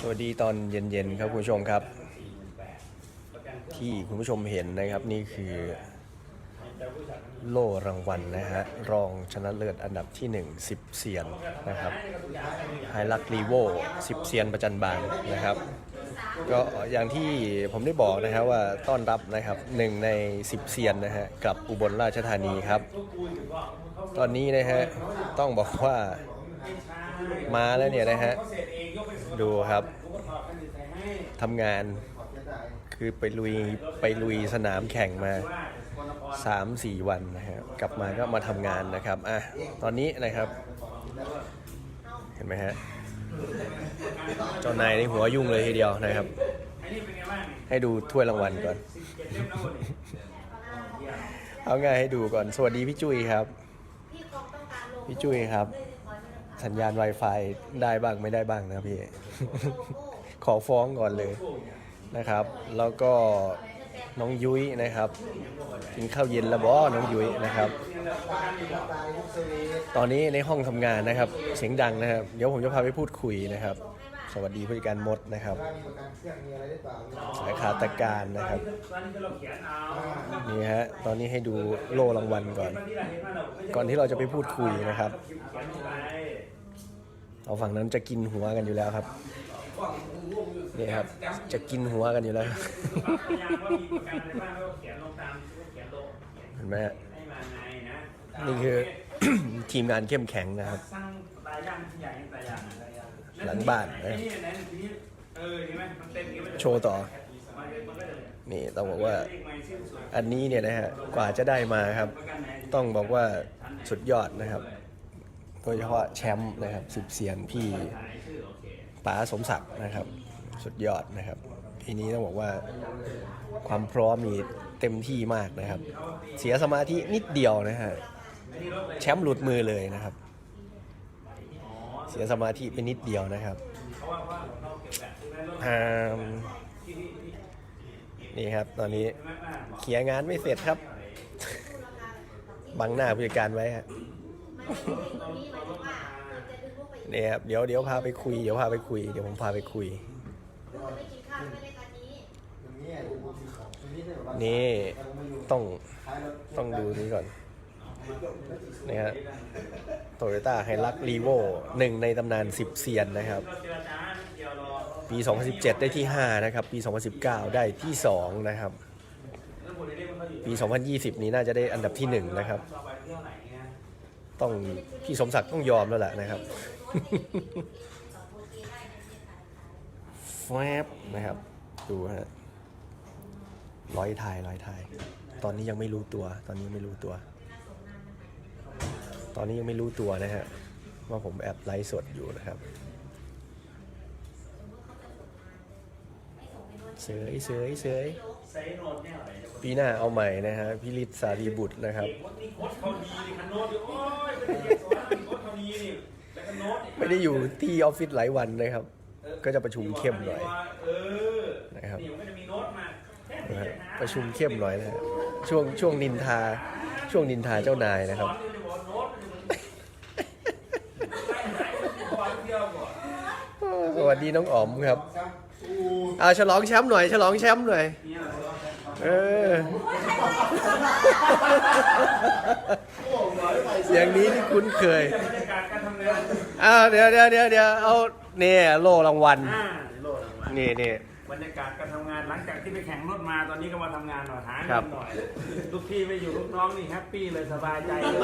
สวัสดีตอนเย็นๆครับคุณผู้ชมครับ ที่คุณผู้ชมเห็นนะครับนี่คือโล่รางวัลนะฮะ รองชนะเลิศอันดับที่ 1 10เซียนนะครับไฮลักรีโว10เซียนประจันบานนะครับ ก็อย่างที่ผมได้บอกนะครับว่าต้อนรับนะครับหนึ่งใน 10เซียนนะฮะกลับอุบลราชธานีครับ ตอนนี้นะฮะต้องบอกว่ามาแล้วเนี่ยนะฮะ ดูครับทำงานคือไปลุยไปลุยสนามแข่งมา 3-4 วันนะฮะกลับมาก็มาทำงานนะครับอะตอนนี้นะครับเห็นไหมฮะเจ้านายในหัวยุ่งเลยทีเดียวนะครับ ให้ดูถ้วยรางวัลก่อน เอาง่ายให้ดูก่อน สวัสดีพี่จุ้ยครับ พี่จุ้ยครับ สัญญาณ Wi-Fi ได้บ้างไม่ได้บ้างนะพี่ ขอฟ้องก่อนเลยนะครับ แล้วก็น้องยุ้ยนะครับกินข้าวเย็นแล้วบอน้องยุ้ยนะครับ ตอนนี้ในห้องทำงานนะครับ เสียงดังนะครับ เดี๋ยวผมจะพาไปพูดคุยนะครับ สวัสดีผู้จัดการมดนะครับสายขาตะการนะครับนี่ฮะตอนนี้ให้ดูโล่รางวัลก่อน ก่อนที่เราจะไปพูดคุยนะครับ เอาฝั่งนั้นจะกินหัวกันอยู่แล้วครับนี่ครับ จะกินหัวกันอยู่แล้วเห็นไหมนี่คือทีมงานเข้มแข็งนะครับสร้างตายย่างที่ใหญ่ตายย่างตายย่างหลังบ้านนะโชว์ต่อ นี่ต้องบอกว่า อันนี้เนี่ยนะฮะ กว่าจะได้มาครับ ต้องบอกว่าสุดยอดนะครับ ดยเฉพาะแชมป์นะครับสิบเซียนพี่ป๋าสมศักดิ์นะครับ สุดยอดนะครับทีนี้ต้องบอกว่าความพร้อมมีเต็มที่มากนะครับ เสียสมาธินิดเดียวนะฮะแชมป์หลุดมือเลยนะครับ เสียสมาธิไปนิดเดียวนะครับนี่ครับ ตอนนี้เคลียงานไม่เสร็จครับ บังหน้าผู้จัดการไว้ฮะ เนี่ยครับเดี๋ยวเดี๋ยวพาไปคุยเดี๋ยวพาไปคุยเดี๋ยวผมพาไปคุย นี่ต้องต้องดูนี้ก่อนนี่ฮะโตโยต้าไฮรักรีโวหนึ่งในตำนาน 10 เซียนนะครับ ปี 2017 ได้ที่ 5 นะครับ ปี 2019 ได้ที่ 2 นะครับแล้วบทเรียนมันยู่ปี 2020 นี้น่าจะได้อันดับที่ 1 นะครับ ต้องพี่สมศักดิ์ต้องยอมแล้วแหละนะครับแฟบนะครับ ดูฮะร้อยทายร้อยทาย ตอนนี้ยังไม่รู้ตัว ตอนนี้ยังไม่รู้ตัว ตอนนี้ยังไม่รู้ตัวนะฮะว่าผมแอบไลฟ์สดอยู่นะครับเสยเสยเสยไซโนดเนี่ยอะไรเนี่ยปีหน้าเอาใหม่นะฮะพิริศสารีบุตรนะครับ ไม่ได้อยู่ที่ออฟฟิศหลายวันนะครับ ก็จะประชุมเข้มหน่อยนะครับประชุมเข้มหน่อยนะครับช่วงช่วงนินทา ช่วงนินทาเจ้านายนะครับสวัสดีน้องอ๋อมครับอาฉลองแชมป์หน่อย ฉลองแชมป์หน่อย เออ เอออย่างนี้ที่คุ้นเคยบรรยากาศการทำงานอ้าวเดี๋ยวเดี๋ยวเดี๋ยวเดี๋ยวเอาเนี่ยโล่รางวัล อ่าโลดรางวัลนี่นี่ บรรยากาศการทำงานหลังจากที่ไปแข่งรถมาตอนนี้ก็มาทำงานหน่อยหาครัเงิบ นหน่อยลูกพี่ไปอยู่ลูกน้องนี่แฮปปี้เลยสบายใจเลย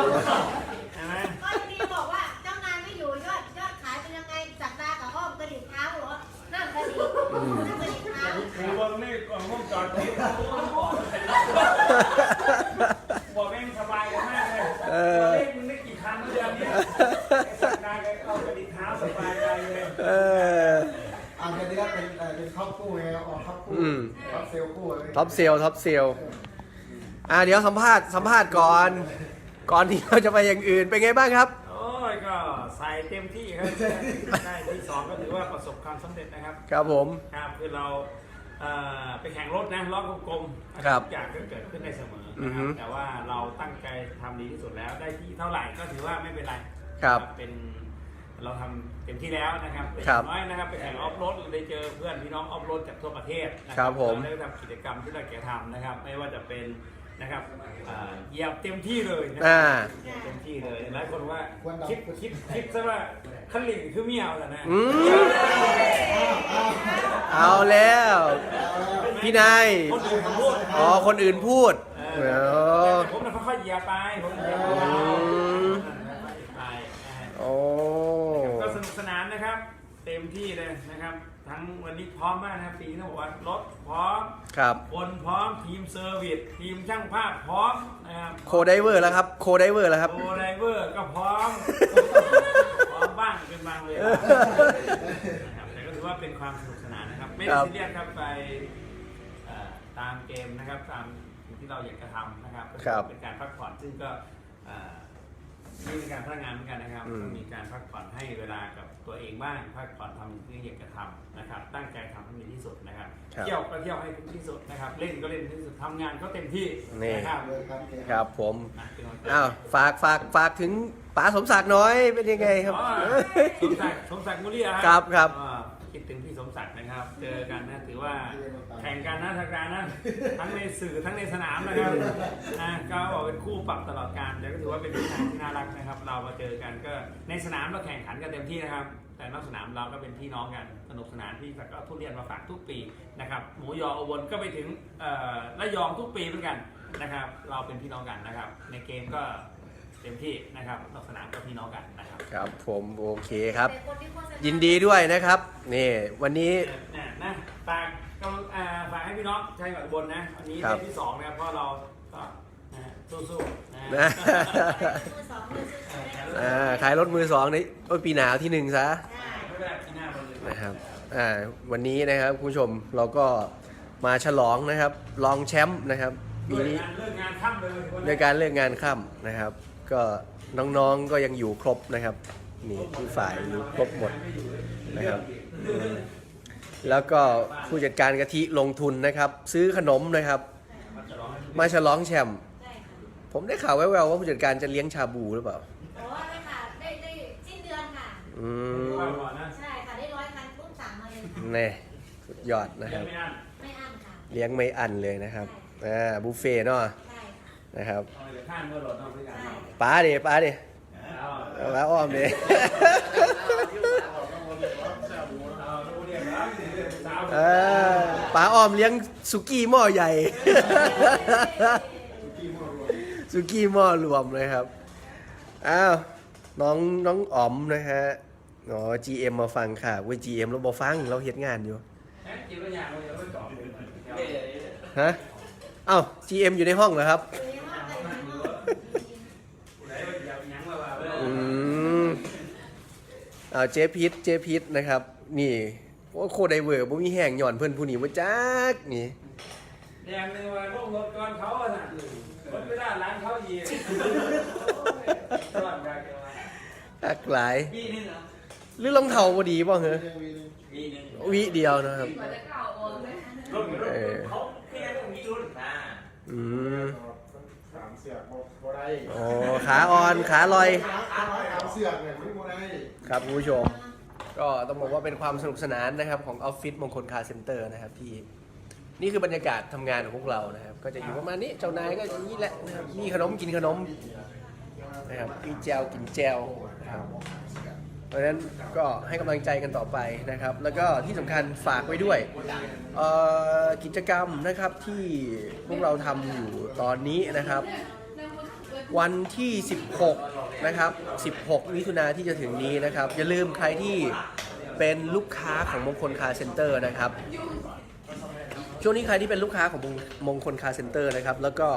ใช่ไหมก็ทีนี้บอกว่าเจ้านายไม่อยู่ยอดยอดขายเป็นยังไงจักรดากับอ้อมกระดิ่งเท้าเหรอนั่งกระดิ่ง นั่งเท้าคือวันนี้ก่อนห้องจอดที่บอกเองสบายกันมากเลยเล่นมึงได้กี่ครั้งเดือนนี้สัปดาห์ก็เอากระดิ่งเท้าสบายใจเลยเอออันนี้ก็เป็นเอ่อเป็นท็อปคู่ไงออกท็อปคู่ท็อปเซลคู่ท็อปเซลท็อปเซลอ่าเดี๋ยวสัมภาษณ์สัมภาษณ์ก่อน ก่อนที่เราจะไปอย่างอื่นเป็นไงบ้างครับ ใส่เต็มที่ครับได้ที่สองก็ถือว่าประสบความสำเร็จนะครับ ครับผม ครับคือเราเอ่อไปแข่งรถนะรอบกลมๆครับทุกอย่างก็เกิดขึ้นได้เสมออืนะอคฮึรับแต่ว่าเราตั้งใจทำดีที่สุดแล้ว ได้ที่เท่าไหร่ก็ถือว่าไม่เป็นไรครับเป็นเราทำเต็มที่แล้วนะครับแต่อครัย่าบงน้อยนะครับไปแข่งออฟโรดได้เจอเพื่อนพี่น้องออฟโรดจากทั่วประเทศนะคครัรับผม เราได้ทำกิจกรรมที่เราแกทำนะครับ ไม่ว่าจะเป็น นะครับอ่าเหยียบเต็มที่เลยนะคอ่ารับเต็มที่เลยหลายคนว่าคิดคิดคิดซะว่าขั้นหลิงคือเมียวแต่นะอืมเอาแล้ว พี่นาย คนอื่นเขาพูดอ๋อ คนอื่นพูดเออ๋ออผมน่ะค่อยๆเหยียบไปผมเหยียบไปม ไปนะฮะ โอ้ ก็สนุกสนานนะครับ เต็มที่เลยนะครับ ทั้งวันนี้พร้อมมากนะครับปีนี้ต้องบอกว่ารถพร้อมครับ คนพร้อมทีมเซอร์วิสทีมช่างภาพพร้อมนะครับโคไดเวอร์แล้วครับ โคไดเวอร์แล้วครับโอไดเวอร์ก็พร้อม พร้อมบ้างเป็นบางเลยนะครับแต่ก็ถือว่าเป็นความสนุกสนานนะครับ ไม่ได้ครับซีเรียสครับไปเอ่อตามเกมนะครับตามสิ่งที่เราอยากจะทำนะครับก็ถือว่าเป็นการพักผ่อนซึ่งก็เอ่อ นี่เป็นการพัฒนานเหมือนกันนะครับอืม ต้องมีการพักผ่อนให้เวลากับตัวเองบ้างพักผ่อนทำสิ่งที่อยากจะทำนะครับ ตั้งใจทำให้ดีที่สุดนะครับเที่ยวก็เที่ยวให้ถึงที่สุดนะครับ เล่นก็เล่นที่สุดทำงานก็เต็มที่นะครับเลยครับเกมครับผมอะเป็นกำลังใจอ้าวฝากฝากฝากถึงป๋าสมศักดิ์หน้อยเป็นยังไงครับ อ๋อสมศักดิ์สมศักดิ์มุรีอะครับครับ อ่าคิดถึงพี่สมศักดิ์นะครับ เจอกันนะถือว่าแข่งกันนะ ทางการนะ ทั้งในสื่อทั้งในสนามนะครับนะก็บอกเป็นคู่ปรับตลอดการแต่ก็ถือว่าเป็นพี่ชายที่น่ารักนะครับ เรามาเจอกันก็ในสนามเราแข่งขันกันเต็มที่นะครับ แต่นอกสนามเราก็เป็นพี่น้องกันสนุกสนานพี่ศักดิ์ก็เอาทุเรียนมาฝากทุกปีนะครับหมูยออุบลก็ไปถึงเอ่อระยองทุกปีเหมือนกันนะครับ เราเป็นพี่น้องกันนะครับ ในเกมก็เต็มที่นะครับนอกสนามก็พี่น้องกันนะครับ ครับผมโอเคครับแต่คนที่โฆษณายินดีด้วยนะครับ นี่วันนี้ พี่น้องใช้กับอุบนนะวันนี้ครัเป็บนที่สองนะครับเพราะเราก็นะสู้ๆนะนะมือสองมือซื้อได้อ่าขายรถมือสองในโอ้ยปีหนาวที่หนึ่งซะไม่เป็นไรที่หน้าเราเลยนะครับอ่าวันนี้นะครับคุณผู้ชมเราก็มาฉลองนะครับรองแชมป์นะครับปีเลิกนี้งานเลิกงานค่ำเลยวันในนี้การเลือกงานค่ำนะครับ ก็น้องๆก็ยังอยู่ครบนะครับนี่ทุกฝ่ายอยู่ครบหมดนะครับอืม แล้วก็ผู้จัดการกะทิลงทุนนะครับ ซื้อขนมนะครับ มาฉลองแชมป์ได้ค่ะผมได้ข่าวแว่วๆว่าผู้จัดการจะเลี้ยงชาบูหรือเปล่าโอ้ได้ค่ะได้ได้สิ้นเดือนค่ะ อืมว่าก่อนนะใช่ค่ะได้ร้อยคันปุ๊บสั่งมาเลยค่ะแน่สุดยอดนะคยัรังบไม่อั้นไม่อั้นค่ะเลี้ยงไม่อั้นเลยนะครับอ่าบุฟเฟ่ต์เนาะใช่ค่ะนะครับเอาเลยข้ามเมื่อรถเอาไปกันใช่ป้าเดป้าเดเอาเอาป้าอ้อมเด เอาดูเรียกแล้ว เออป้าอ้อมเลี้ยงสุกี้หม้อใหญ่ สุกี้หม้อรวมนะครับ อ้าว น้องน้องอ๋อมนะฮะ อ๋อ GM มาฟังค่ะเว้ย GM เราบอฟัง เราเฮ็ดงานอยู่แม่กินแล้วอย่างเราจะไม่ตอบเลยฮะ เอ้า GM อยู่ในห้องเหรอครับอ้าจะยังมาว่าอืมเอาเจพิษเจพิษนะครับ นี่ ว่าโคไดเวอร์บ่มีแห้งหย่อนเพื่อนผู้นี้ว่าจักนี่แดงเลยว่าลงรถก่อนเขาอะนะรถไม่ได้ร้านเขาอีกตลอดการเดียวอักหลาย ปีนึงเหรอหรือรองเท้าบ่ดีบ่เหรอปีนึงวิเดียวนะครับรถรถเขาแค่ตรงนี้รุ่นนะอืมสามเสือกบ่ได้อ๋อขาอ่อนขาลอย ขาขาน้อยสามเสือกเนี่ยไม่บ่ได้ครับคุณผู้ชม ก็ต้องบอกว่าเป็นความสนุกสนานนะครับของออฟฟิศมงคลคาร์เซ็นเตอร์นะครับที่นี่คือบรรยากาศทำงานของพวกเรานะครับ ก็จะอยู่ประมาณนี้เจ้านายก็อย่างนี้แหละนะครับมีขนมกินขนมนะครับกินแจวกินแจวนะครับเพราะฉะนั้นก็ให้กำลังใจกันต่อไปนะครับ แล้วก็ที่สำคัญฝากไว้ด้วยเอ่อกิจกรรมนะครับที่พวกเราทำอยู่ตอนนี้นะครับ วันที่ 16 นะครับ 16 มิถุนาที่จะถึงนี้นะครับ อย่าลืมใครที่เป็นลูกค้าของมงคลคาเซ็นเตอร์นะครับ ช่วงนี้ใครที่เป็นลูกค้าของมงคลคาเซ็นเตอร์นะครับ แล้วก็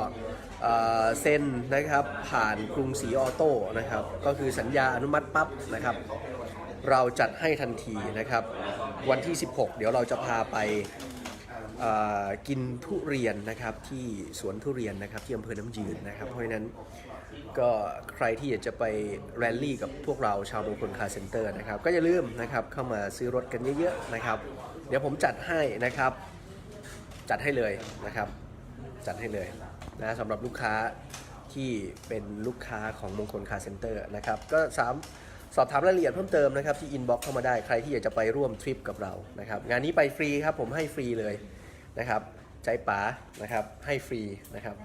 เอ่อเซ็นนะครับผ่านกรุงศรีออโต้นะครับ ก็คือสัญญาอนุมัติปั๊บนะครับ เราจัดให้ทันทีนะครับ วันที่ 16 เดี๋ยวเราจะพาไป กินทุเรียนนะครับที่สวนทุเรียนนะครับที่อำเภอน้ำยืนนะครับเพราะฉะนั้นก็ใครที่อยากจะไปแรลลี่กับพวกเราชาวมงคลคาร์เซ็นเตอร์นะครับก็อย่าลืมนะครับเข้ามาซื้อรถกันเยอะๆนะครับ เดี๋ยวผมจัดให้นะครับ จัดให้เลยนะครับ จัดให้เลยนะสำหรับลูกค้าที่เป็นลูกค้าของมงคลคาร์เซ็นเตอร์นะครับก็สามสอบถามรายละเอียดเพิ่มเติมนะครับที่อินบ็อกซ์เข้ามาได้ใครที่อยากจะไปร่วมทริปกับเรานะครับงานนี้ไปฟรีครับผมให้ฟรีเลย นะครับ ใจป๋านะครับให้ฟรีนะครับ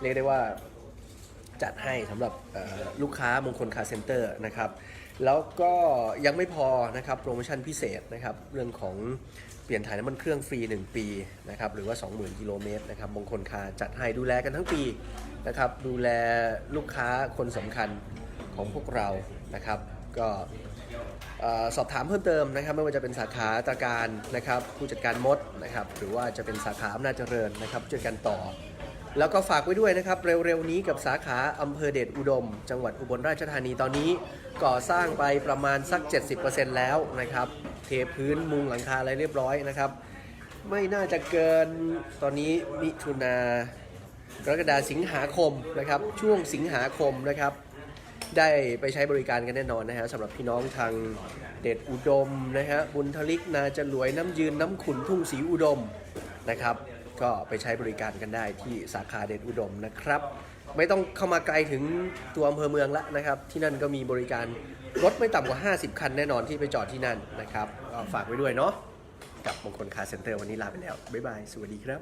เรียกได้ว่าจัดให้สำหรับลูกค้ามงคลคาร์เซ็นเตอร์นะครับ แล้วก็ยังไม่พอนะครับโปรโมชั่นพิเศษนะครับเรื่องของเปลี่ยนถ่ายน้ำมันเครื่องฟรี 1 ปีนะครับหรือว่า 20,000กิโลเมตรนะครับมงคลคาร์จัดให้ดูแลกันทั้งปีนะครับดูแลลูกค้าคนสำคัญของพวกเรานะครับ ก็ สอบถามเพิ่มเติมนะครับ ไม่ว่าจะเป็นสาขาตาการนะครับผู้จัดการมดนะครับหรือว่าจะเป็นสาขาอำนาจเจริญนะครับผู้จัดการต่อ แล้วก็ฝากไว้ด้วยนะครับเร็วๆนี้กับสาขาอำเภอเดชอุดม จังหวัดอุบลราชธานีตอนนี้ ก่อสร้างไปประมาณสัก 70%แล้วนะครับเทพื้นมุงหลังคาอะไรเรียบร้อยนะครับไม่น่าจะเกินตอนนี้มิถุนากรกฎาสิงหาคมนะครับช่วงสิงหาคมนะครับ ได้ไปใช้บริการกันแน่นอนนะฮะสำหรับพี่น้องทางเดชอุดมนะฮะบุญทลิกนาจรวยน้ำยืนน้ำขุนทุ่งศรีอุดมนะครับ ก็ไปใช้บริการกันได้ที่สาขาเดชอุดมนะครับ ไม่ต้องเข้ามาไกลถึงตัวอำเภอเมืองละนะครับ ที่นั่นก็มีบริการรถไม่ต่ำกว่า 50 คันแน่นอนที่ไปจอดที่นั่นนะครับก็ฝากไว้ด้วยเนาะกับมงคลคาร์เซ็นเตอร์วันนี้ลาไปแล้วบ๊ายบายสวัสดีครับ